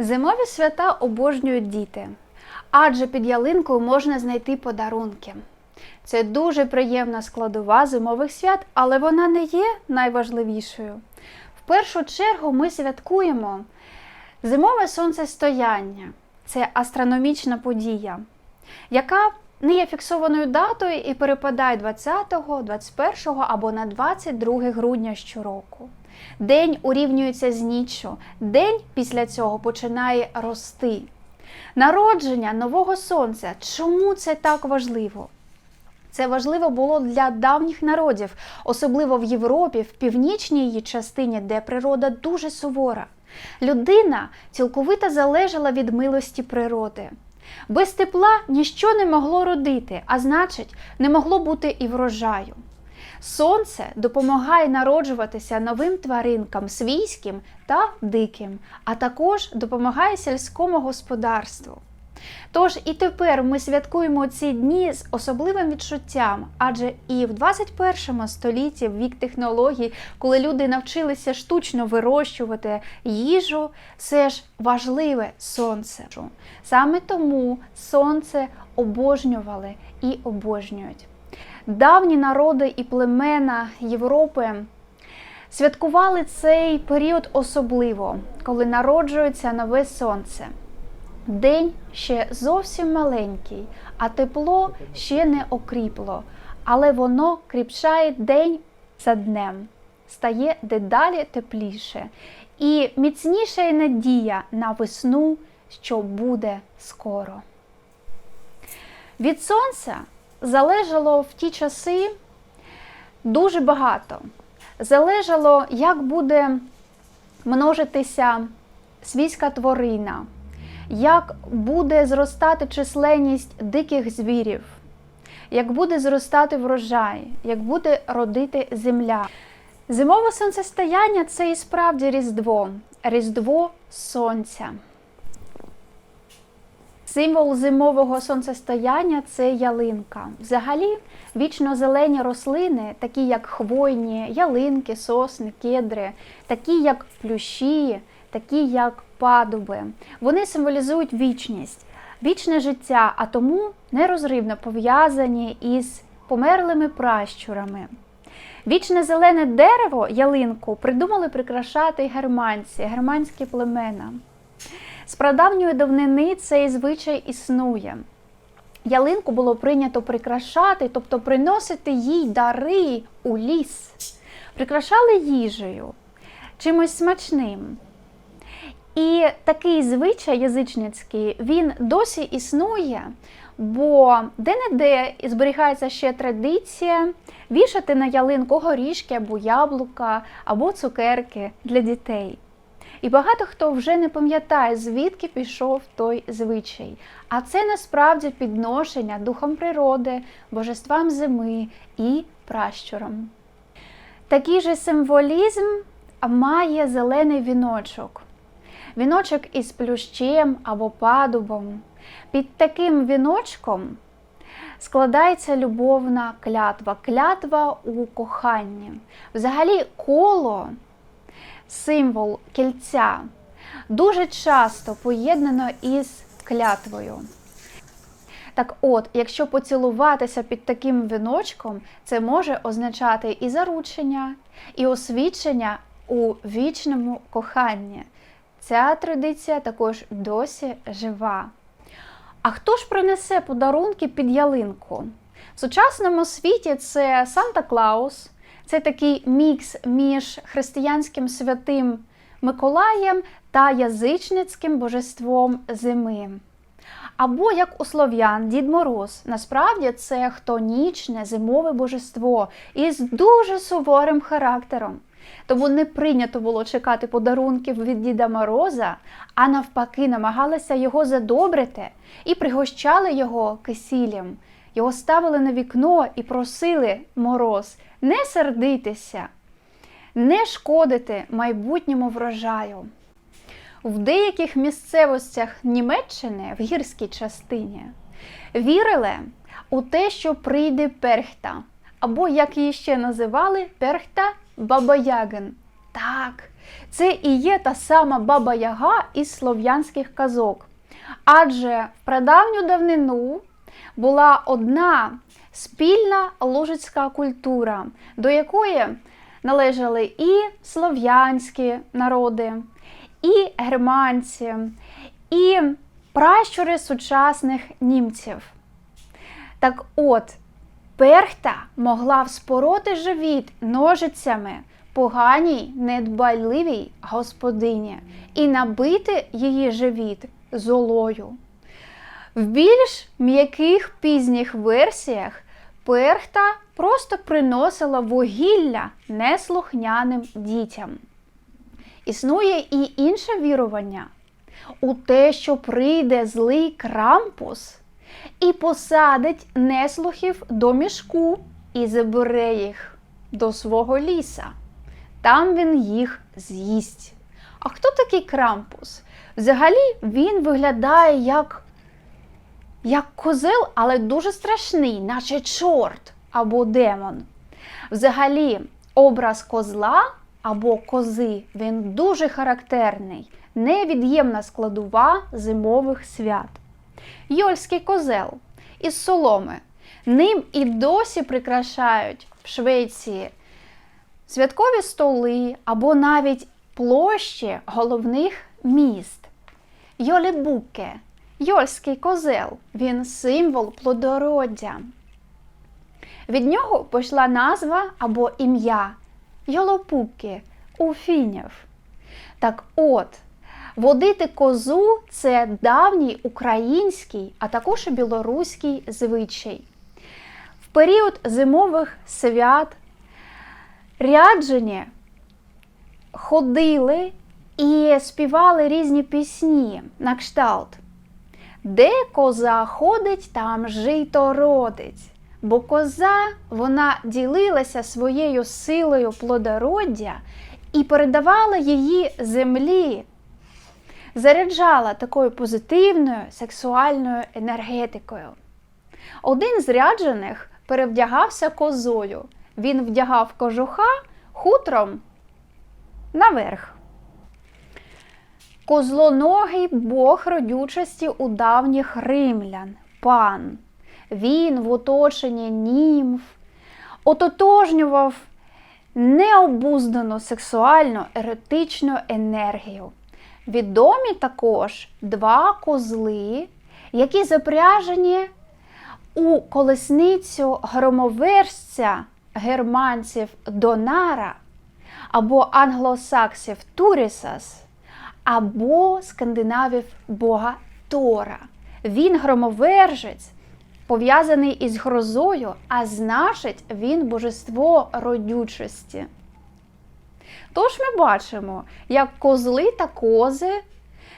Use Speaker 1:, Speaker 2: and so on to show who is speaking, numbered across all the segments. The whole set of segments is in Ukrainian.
Speaker 1: Зимові свята обожнюють діти, адже під ялинкою можна знайти подарунки. Це дуже приємна складова зимових свят, але вона не є найважливішою. В першу чергу ми святкуємо зимове сонцестояння. Це астрономічна подія, яка не є фіксованою датою і перепадає 20, 21 або на 22 грудня щороку. День урівнюється з ніччю, день після цього починає рости. Народження нового сонця. Чому це так важливо? Це важливо було для давніх народів, особливо в Європі, в північній її частині, де природа дуже сувора. Людина цілковито залежала від милості природи. Без тепла ніщо не могло родити, а значить, не могло бути і врожаю. Сонце допомагає народжуватися новим тваринкам свійським та диким, а також допомагає сільському господарству. Тож і тепер ми святкуємо ці дні з особливим відчуттям, адже і в 21 столітті, в вік технологій, коли люди навчилися штучно вирощувати їжу, все ж важливе сонце. Саме тому сонце обожнювали і обожнюють. Давні народи і племена Європи святкували цей період особливо, коли народжується нове сонце. День ще зовсім маленький, а тепло ще не окріпло, але воно кріпчає день за днем, стає дедалі тепліше. І міцніша є надія на весну, що буде скоро. Від сонця залежало в ті часи дуже багато. Залежало, як буде множитися свійська тварина, як буде зростати численність диких звірів, як буде зростати врожай, як буде родити земля. Зимове сонцестояння це і справді Різдво, Різдво Сонця. Символ зимового сонцестояння це ялинка. Взагалі, вічно зелені рослини, такі як хвойні, ялинки, сосни, кедри, такі як плющі, такі як падуби. Вони символізують вічність, вічне життя, а тому нерозривно пов'язані із померлими пращурами. Вічне зелене дерево, ялинку, придумали прикрашати германці, германські племена. З прадавньої давнини цей звичай існує. Ялинку було прийнято прикрашати, тобто приносити їй дари у ліс. Прикрашали їжею, чимось смачним. І такий звичай язичницький він досі існує, бо де-не-де зберігається ще традиція вішати на ялинку горішки або яблука, або цукерки для дітей. І багато хто вже не пам'ятає, звідки пішов той звичай. А це насправді підношення духом природи, божествам зими і пращурам. Такий же символізм має зелений віночок. Віночок із плющем або падубом. Під таким віночком складається любовна клятва, клятва у коханні. Взагалі, коло символ кільця дуже часто поєднано із клятвою. Так от, якщо поцілуватися під таким віночком, це може означати і заручення, і освічення у вічному коханні. Ця традиція також досі жива. А хто ж принесе подарунки під ялинку? В сучасному світі це Санта Клаус, це такий мікс між християнським святим Миколаєм та язичницьким божеством зими. Або як у слов'ян Дід Мороз. Насправді це хтонічне зимове божество із дуже суворим характером. Тому не прийнято було чекати подарунків від Діда Мороза, а навпаки, намагалися його задобрити і пригощали його кисілем. Його ставили на вікно і просили мороз не сердитися, не шкодити майбутньому врожаю. В деяких місцевостях Німеччини в гірській частині вірили у те, що прийде перхта, або, як її ще називали, перхта Бабаяген. Так, це і є та сама Баба Яга із слов'янських казок. Адже в прадавню давнину була одна спільна лужицька культура, до якої належали і слов'янські народи, і германці, і пращури сучасних німців. Так от, перхта могла вспороти живіт ножицями поганій, недбайливій господині і набити її живіт золою. В більш м'яких пізніх версіях перхта просто приносила вугілля неслухняним дітям. Існує і інше вірування у те, що прийде злий крампус і посадить неслухів до мішку і забере їх до свого ліса. Там він їх з'їсть. А хто такий крампус? Взагалі він виглядає як, як козел, але дуже страшний, наче чорт або демон. Взагалі, образ козла або кози він дуже характерний, невід'ємна складова зимових свят. Йольський козел із соломи. Ним і досі прикрашають в Швеції святкові столи або навіть площі головних міст. Йолебуке, Йольський козел, він символ плодороддя. Від нього пішла назва або ім'я Йолопуки у фінів. Так от, водити козу це давній український, а також і білоруський звичай. В період зимових свят ряджені ходили і співали різні пісні на кшталт. Де коза ходить, там жито родить. Бо коза вона ділилася своєю силою плодороддя і передавала її землі, заряджала такою позитивною сексуальною енергетикою. Один з ряджених перевдягався козою. Він вдягав кожуха хутром наверх. Козлоногий бог родючості у давніх римлян, пан. Він в оточенні німф ототожнював необуздану сексуальну еротичну енергію. Відомі також два козли, які запряжені у колесницю громовержця германців Донара або англосаксів Турісас, або скандинавів бога Тора. Він громовержець, пов'язаний із грозою, а значить, він божество родючості. Тож ми бачимо, як козли та кози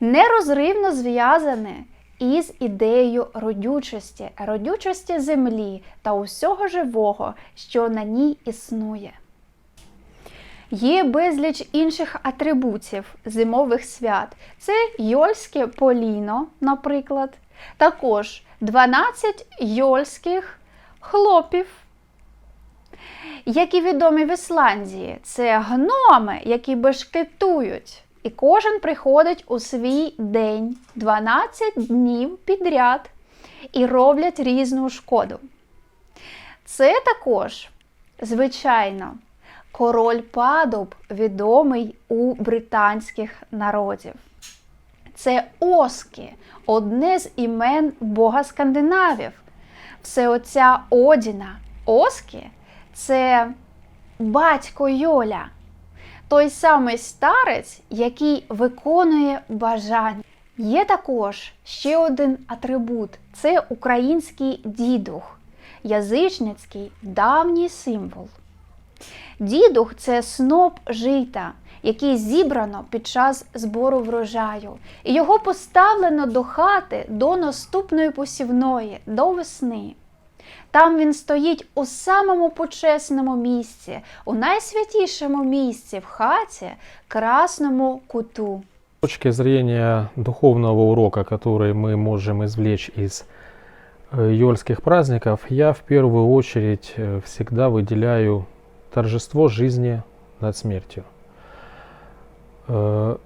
Speaker 1: нерозривно зв'язані із ідеєю родючості, родючості землі та усього живого, що на ній існує. Є безліч інших атрибутів зимових свят. Це Йольське поліно, наприклад, також 12 йольських хлопів, які відомі в Ісландії. Це гноми, які бешкетують. І кожен приходить у свій день 12 днів підряд і роблять різну шкоду. Це також, звичайно, король падуб, відомий у британських народів. Це Оски, одне з імен Бога скандинавів. Всеотця Одіна. Оски це батько Йоля той самий старець, який виконує бажання. Є також ще один атрибут це український дідух, язичницький давній символ. Дідух це сноп жита, який зібрано під час збору врожаю, і його поставлено до хати до наступної посівної, до весни. Там він стоїть у самому почесному місці, у найсвятішому місці в хаті, красному куту.
Speaker 2: С точки зрения духовного урока, который мы можем извлечь из э, йольских праздников, я в первую очередь э, всегда выделяю Торжество жизни над смертью. Э,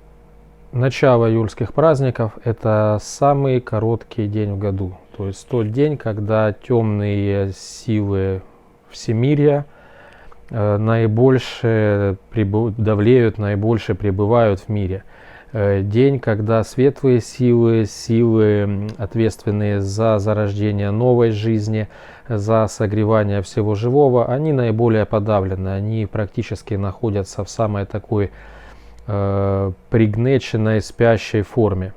Speaker 2: Начало июльских праздников – это самый короткий день в году. То есть тот день, когда темные силы всемирия э, наибольше прибы- давлеют, наибольше пребывают в мире. Э, День, когда светлые силы, силы, ответственные за зарождение новой жизни, за согревание всего живого, они наиболее подавлены, они практически находятся в самой такой э, пригнеченной, спящей форме.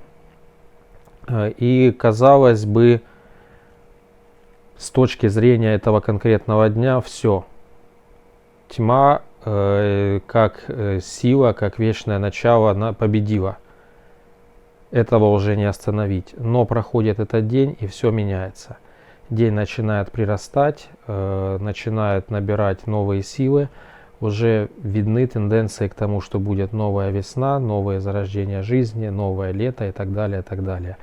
Speaker 2: Э, И, казалось бы, с точки зрения этого конкретного дня, все. Тьма, как э, сила, как вечное начало, победила. Этого уже не остановить. Но проходит этот день, и все меняется. День начинает прирастать, э, начинает набирать новые силы, уже видны тенденции к тому, что будет новая весна, новое зарождение жизни, новое лето и так далее, и так далее.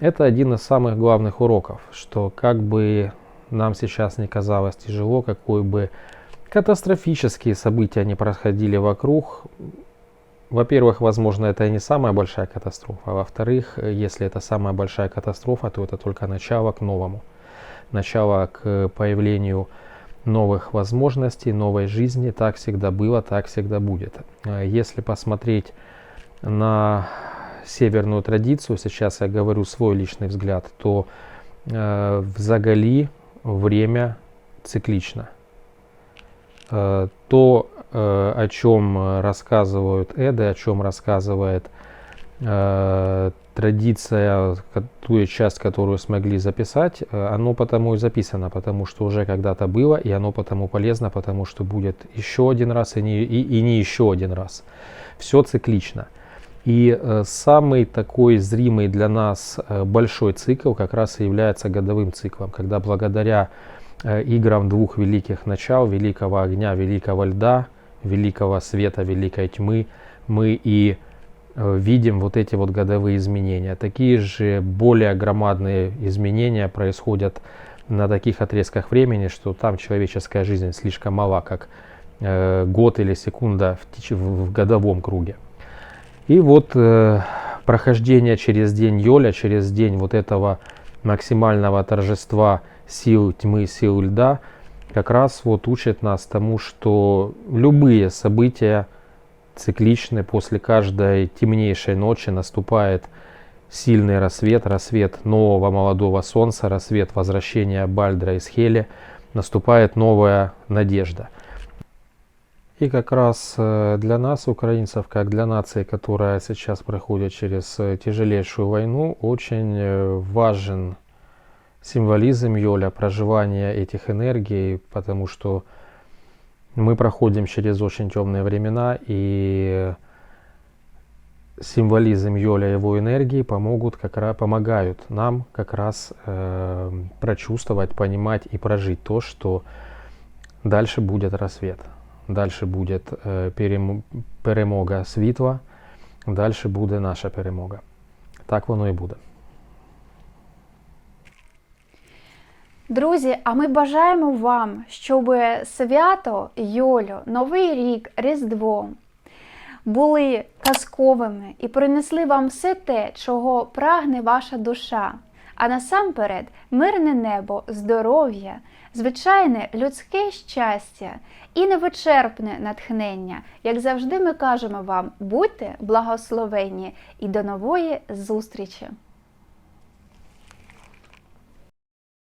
Speaker 2: Это один из самых главных уроков, что как бы нам сейчас не казалось тяжело, какой бы катастрофические события не происходили вокруг, во-первых, возможно, это не самая большая катастрофа, во-вторых, если это самая большая катастрофа, то это только начало к новому, начало к появлению новых возможностей, новой жизни. Так всегда было, так всегда будет. Если посмотреть на северную традицию, сейчас я говорю свой личный взгляд, то э, в Загали время циклично. Э, то, э, о чем рассказывают Эды, о чем рассказывает э, традиция, ту часть, которую смогли записать, оно потому и записано, потому что уже когда-то было, и оно потому полезно, потому что будет еще один раз и не, и, и не еще один раз. Все циклично. И самый такой зримый для нас большой цикл как раз и является годовым циклом, когда благодаря играм двух великих начал, великого огня, великого льда, великого света, великой тьмы, мы и э, видим вот эти вот годовые изменения. Такие же более громадные изменения происходят на таких отрезках времени, что там человеческая жизнь слишком мала, как э, год или секунда в, теч- в годовом круге. И вот э, прохождение через день Йоля, через день вот этого максимального торжества сил тьмы, сил льда, как раз вот учит нас тому, что любые события цикличны, после каждой темнейшей ночи наступает сильный рассвет, рассвет нового молодого солнца, рассвет возвращения Бальдра из Хели, наступает новая надежда. И как раз э, для нас, украинцев, как для нации, которая сейчас проходит через э, тяжелейшую войну, очень э, важен символизм Йоля, проживание этих энергий, потому что мы проходим через очень темные времена, и символизм Йоля его энергии помогут как раз, помогают нам как раз э, прочувствовать, понимать и прожить то, что дальше будет рассвет. Дальше буде е, перемога світла, далі буде наша перемога. Так воно і буде.
Speaker 1: Друзі, а ми бажаємо вам, щоб свято Йолю, Новий рік, Різдво були казковими і принесли вам все те, чого прагне ваша душа. А насамперед мирне небо, здоров'я, звичайне людське щастя і невичерпне натхнення. Як завжди, ми кажемо вам, будьте благословенні і до нової зустрічі!